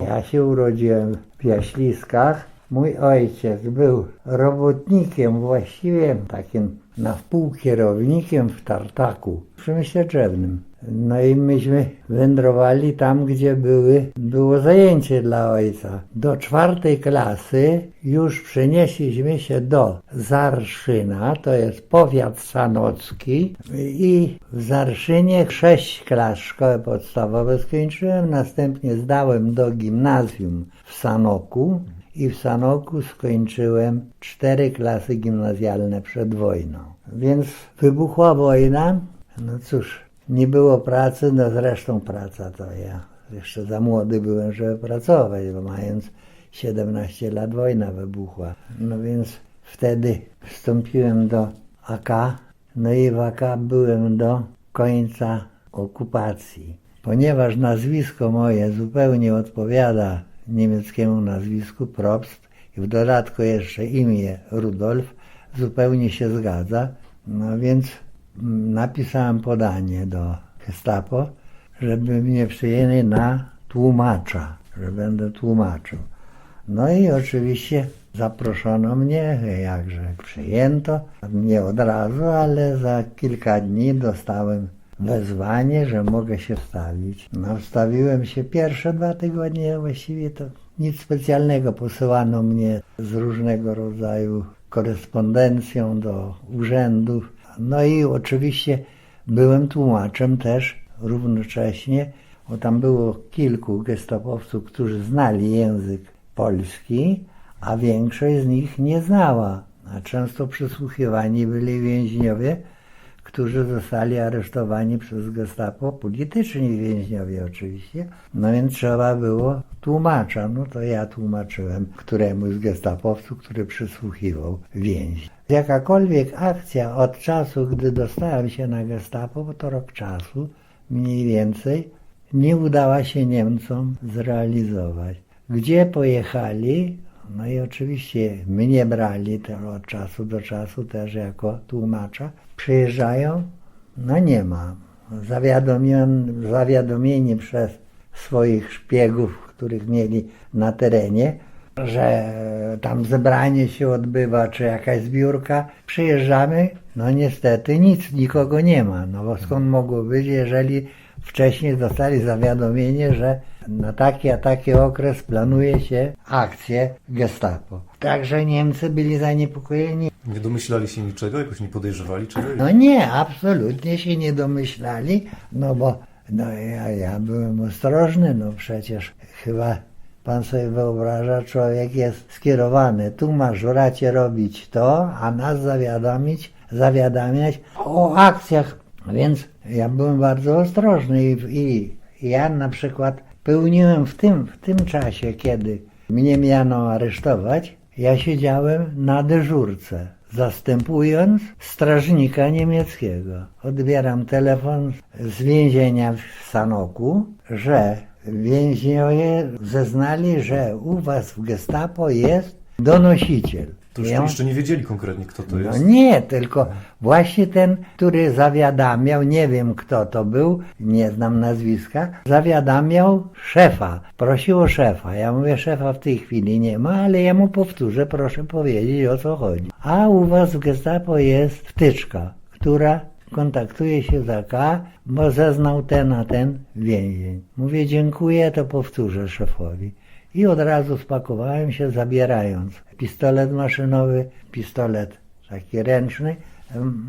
Ja się urodziłem w Jaśliskach. Mój ojciec był robotnikiem, właściwie takim na wpół kierownikiem w tartaku, w przemyśle drzewnym. No i myśmy wędrowali tam, gdzie były, było zajęcie dla ojca. Do czwartej klasy już przenieśliśmy się do Zarszyna, to jest powiat sanocki i w Zarszynie sześć klas szkoły podstawowe skończyłem, następnie zdałem do gimnazjum w Sanoku i w Sanoku skończyłem cztery klasy gimnazjalne przed wojną. Więc wybuchła wojna, no cóż, nie było pracy, no zresztą praca to ja jeszcze za młody byłem, żeby pracować, bo mając 17 lat wojna wybuchła. No więc wtedy wstąpiłem do AK, no i w AK byłem do końca okupacji. Ponieważ nazwisko moje zupełnie odpowiada niemieckiemu nazwisku Probst i w dodatku jeszcze imię Rudolf zupełnie się zgadza, no więc napisałem podanie do Gestapo, żeby mnie przyjęli na tłumacza, że będę tłumaczył. No i oczywiście zaproszono mnie, jakże przyjęto, nie od razu, ale za kilka dni dostałem wezwanie, że mogę się wstawić. No wstawiłem się pierwsze dwa tygodnie, właściwie to nic specjalnego. Posyłano mnie z różnego rodzaju korespondencją do urzędów. No i oczywiście byłem tłumaczem też równocześnie, bo tam było kilku gestapowców, którzy znali język polski, a większość z nich nie znała. A często przysłuchiwani byli więźniowie, którzy zostali aresztowani przez gestapo, polityczni więźniowie oczywiście. No więc trzeba było tłumacza. No to ja tłumaczyłem któremuś z gestapowców, który przysłuchiwał więź. Jakakolwiek akcja od czasu, gdy dostałem się na gestapo, bo to rok czasu mniej więcej, nie udała się Niemcom zrealizować. Gdzie pojechali? No i oczywiście mnie brali też od czasu do czasu też jako tłumacza. Przyjeżdżają, no nie ma. Zawiadomion, zawiadomieni przez swoich szpiegów, których mieli na terenie, że tam zebranie się odbywa, czy jakaś zbiórka, przyjeżdżamy, no niestety nic, nikogo nie ma. No bo skąd mogło być, jeżeli wcześniej dostali zawiadomienie, że na taki a taki okres planuje się akcję gestapo. Także Niemcy byli zaniepokojeni. Nie domyślali się niczego, jakoś nie podejrzewali czegoś? No nie, absolutnie się nie domyślali, no bo no ja, ja byłem ostrożny, no przecież chyba pan sobie wyobraża, człowiek jest skierowany, tu masz w racie robić to, a nas zawiadomić, zawiadamiać o akcjach, więc ja byłem bardzo ostrożny i, i ja na przykład pełniłem w tym, w tym czasie, kiedy mnie miano aresztować, ja siedziałem na dyżurce, zastępując strażnika niemieckiego. Odbieram telefon z więzienia w Sanoku, że więźniowie zeznali, że u was w gestapo jest donosiciel. To już jeszcze nie wiedzieli konkretnie, kto to no jest. nie, tylko właśnie ten, który zawiadamiał, nie wiem kto to był, nie znam nazwiska, zawiadamiał szefa, prosił o szefa. Ja mówię, szefa w tej chwili nie ma, ale ja mu powtórzę, proszę powiedzieć o co chodzi. A u was w gestapo jest wtyczka, która kontaktuje się z AK, bo zeznał ten a ten więzień. Mówię, dziękuję, to powtórzę szefowi. I od razu spakowałem się, zabierając pistolet maszynowy, pistolet taki ręczny,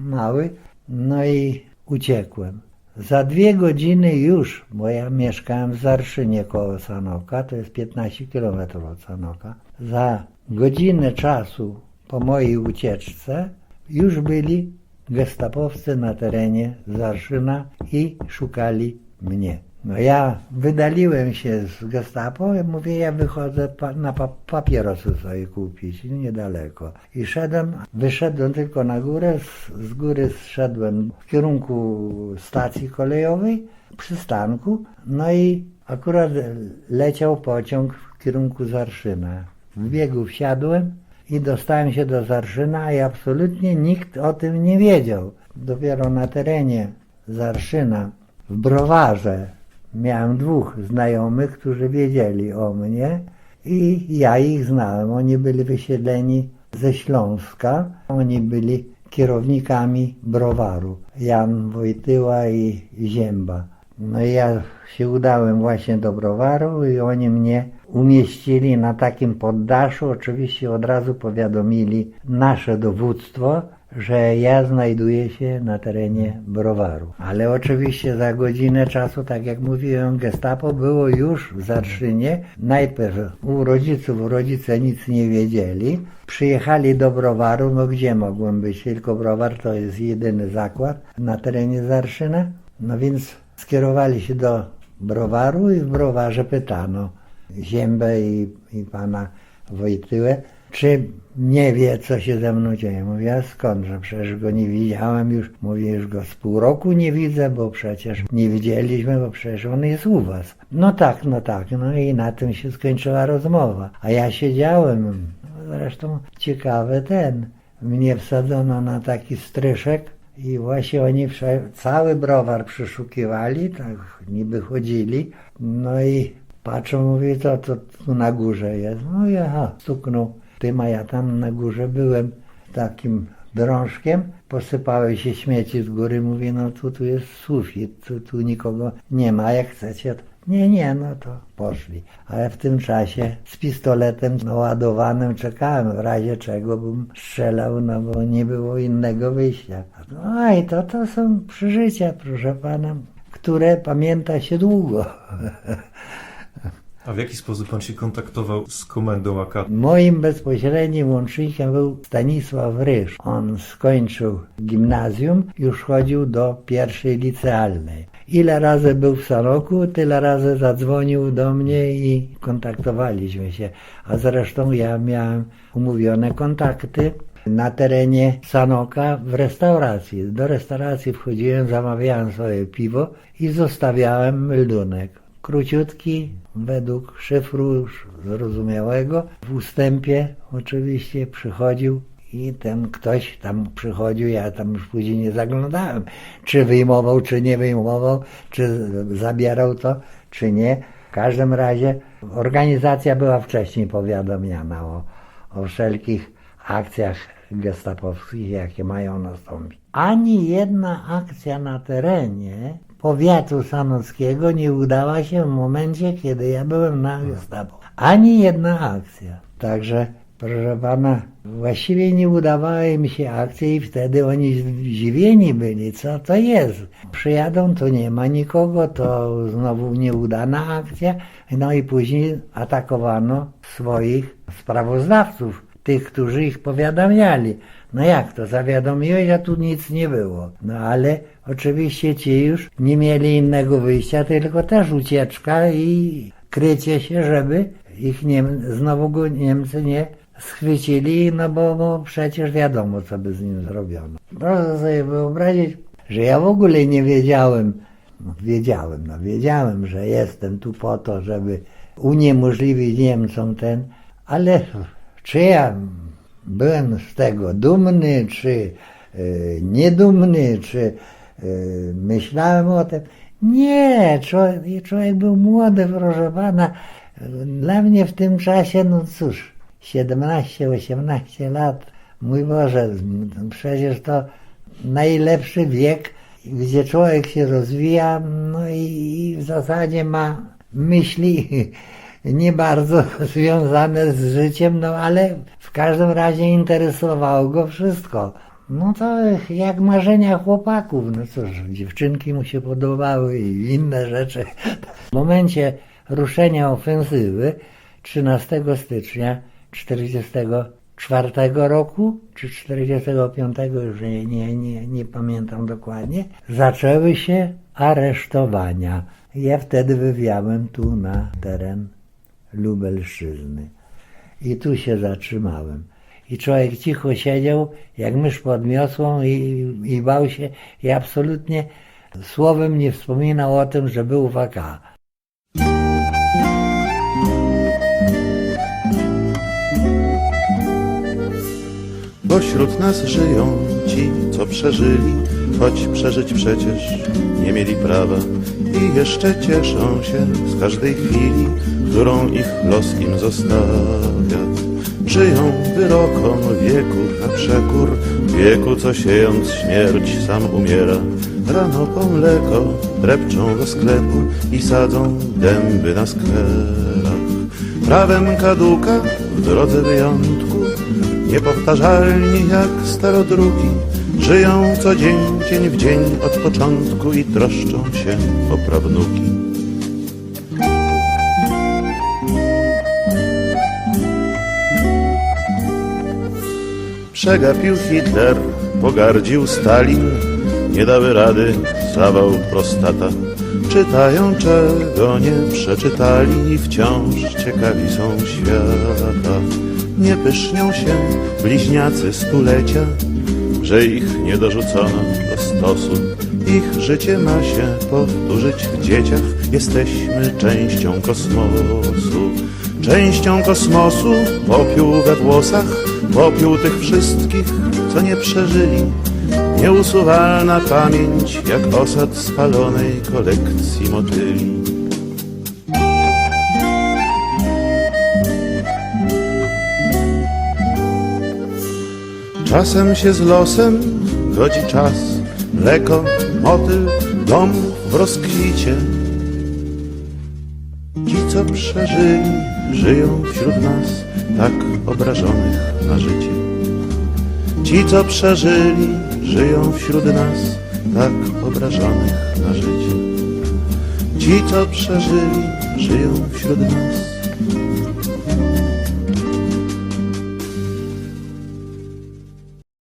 mały, no i uciekłem. Za dwie godziny już, bo ja mieszkałem w Zarszynie koło Sanoka, to jest 15 km od Sanoka, za godzinę czasu po mojej ucieczce już byli gestapowcy na terenie Zarszyna i szukali mnie. No ja wydaliłem się z gestapo i mówię, ja wychodzę pa, na pa, papierosy sobie kupić, niedaleko. I szedłem, wyszedłem tylko na górę, z, z góry zszedłem w kierunku stacji kolejowej, przystanku, no i akurat leciał pociąg w kierunku Zarszyna. W biegu wsiadłem i dostałem się do Zarszyna i absolutnie nikt o tym nie wiedział. Dopiero na terenie Zarszyna, w browarze, miałem dwóch znajomych, którzy wiedzieli o mnie i ja ich znałem. Oni byli wysiedleni ze Śląska. Oni byli kierownikami browaru. Jan Wojtyła i Zięba. No i ja się udałem właśnie do browaru i oni mnie umieścili na takim poddaszu. Oczywiście od razu powiadomili nasze dowództwo, że ja znajduję się na terenie browaru. Ale oczywiście za godzinę czasu, tak jak mówiłem, gestapo było już w Zatrzynie. Najpierw u rodziców, rodzice nic nie wiedzieli. Przyjechali do browaru, no gdzie mogłem być? Tylko browar to jest jedyny zakład na terenie Zarszyna. No więc skierowali się do browaru i w browarze pytano Ziębę i, i pana Wojtyłę, czy nie wie, co się ze mną dzieje. Mówię, a skądże, przecież go nie widziałem już. Mówię, już go z pół roku nie widzę, bo przecież nie widzieliśmy, bo przecież on jest u was. No tak, no tak, no i na tym się skończyła rozmowa. A ja siedziałem, zresztą ciekawy ten, mnie wsadzono na taki stryszek i właśnie oni cały browar przeszukiwali, tak niby chodzili, no i patrzą, mówię, to, to tu na górze jest. No i aha, stuknął tym, a ja tam na górze byłem takim drążkiem, posypały się śmieci z góry, mówię, no tu, tu jest sufit, tu, tu nikogo nie ma, jak chcecie. To... Nie, nie, no to poszli. Ale w tym czasie z pistoletem naładowanym czekałem, w razie czego bym strzelał, no bo nie było innego wyjścia. No i to, to są przeżycia, proszę pana, które pamięta się długo. A w jaki sposób pan się kontaktował z komendą AK? Moim bezpośrednim łącznikiem był Stanisław Ryż. On skończył gimnazjum, już chodził do pierwszej licealnej. Ile razy był w Sanoku, tyle razy zadzwonił do mnie i kontaktowaliśmy się. A zresztą ja miałem umówione kontakty na terenie Sanoka w restauracji. Do restauracji wchodziłem, zamawiałem sobie piwo i zostawiałem meldunek. Króciutki, według szyfru już zrozumiałego. W ustępie oczywiście przychodził i ten ktoś tam przychodził, ja tam już później nie zaglądałem, czy wyjmował, czy nie wyjmował, czy zabierał to, czy nie. W każdym razie organizacja była wcześniej powiadomiona o, o wszelkich akcjach gestapowskich, jakie mają nastąpić. Ani jedna akcja na terenie powiatu sanockiego nie udała się w momencie, kiedy ja byłem na gestapo. Ani jedna akcja. Także, proszę pana, właściwie nie udawały mi się akcje i wtedy oni zdziwieni byli, co to jest. Przyjadą, to nie ma nikogo, to znowu nieudana akcja. No i później atakowano swoich sprawozdawców, tych, którzy ich powiadamiali. No jak to, zawiadomiłeś, a tu nic nie było. No ale oczywiście ci już nie mieli innego wyjścia, tylko też ucieczka i krycie się, żeby ich Niem znowu go Niemcy nie schwycili, no bo, bo przecież wiadomo, co by z nim zrobiono. Proszę sobie wyobrazić, że ja w ogóle nie wiedziałem, no, wiedziałem, no wiedziałem, że jestem tu po to, żeby uniemożliwić Niemcom ten, ale czy ja byłem z tego dumny, czy y, niedumny, czy y, myślałem o tym. Nie, człowiek, człowiek był młody, proszę pana. Dla mnie w tym czasie, no cóż, 17-18 lat, mój Boże, przecież to najlepszy wiek, gdzie człowiek się rozwija, no i, i w zasadzie ma myśli nie bardzo związane z życiem, no ale w każdym razie interesowało go wszystko. No to jak marzenia chłopaków, no cóż, dziewczynki mu się podobały i inne rzeczy. W momencie ruszenia ofensywy 13 stycznia 44 roku, czy 45, już nie, nie, nie, nie pamiętam dokładnie, zaczęły się aresztowania. Ja wtedy wywiałem tu na teren Lubelszczyzny. I tu się zatrzymałem. I człowiek cicho siedział, jak mysz pod miosłą i, i bał się i absolutnie słowem nie wspominał o tym, że był w AK. Pośród nas żyją ci, co przeżyli, choć przeżyć przecież nie mieli prawa. I jeszcze cieszą się z każdej chwili, którą ich los im zostawia. Żyją wyrokom wieku na przekór, wieku, co siejąc śmierć sam umiera. Rano po mleko drepczą do sklepu i sadzą dęby na skwerach. Prawem kaduka w drodze wyjątku, niepowtarzalni jak starodruki, żyją co dzień, dzień w dzień od początku i troszczą się o prawnuki. Przegapił Hitler, pogardził Stalin, nie dały rady, zawał prostata. Czytają czego nie przeczytali i wciąż ciekawi są świata. Nie pysznią się bliźniacy stulecia, że ich nie dorzucono do stosu. Ich życie ma się powtórzyć w dzieciach, jesteśmy częścią kosmosu. Częścią kosmosu, popiół we włosach, popiół tych wszystkich, co nie przeżyli. Nieusuwalna pamięć, jak osad spalonej kolekcji motyli. Czasem się z losem godzi czas, mleko, motyl, dom w rozkwicie. Ci, co przeżyli, żyją wśród nas, tak obrażonych na życie. Ci, co przeżyli, żyją wśród nas, tak obrażonych na życie. Ci, co przeżyli, żyją wśród nas,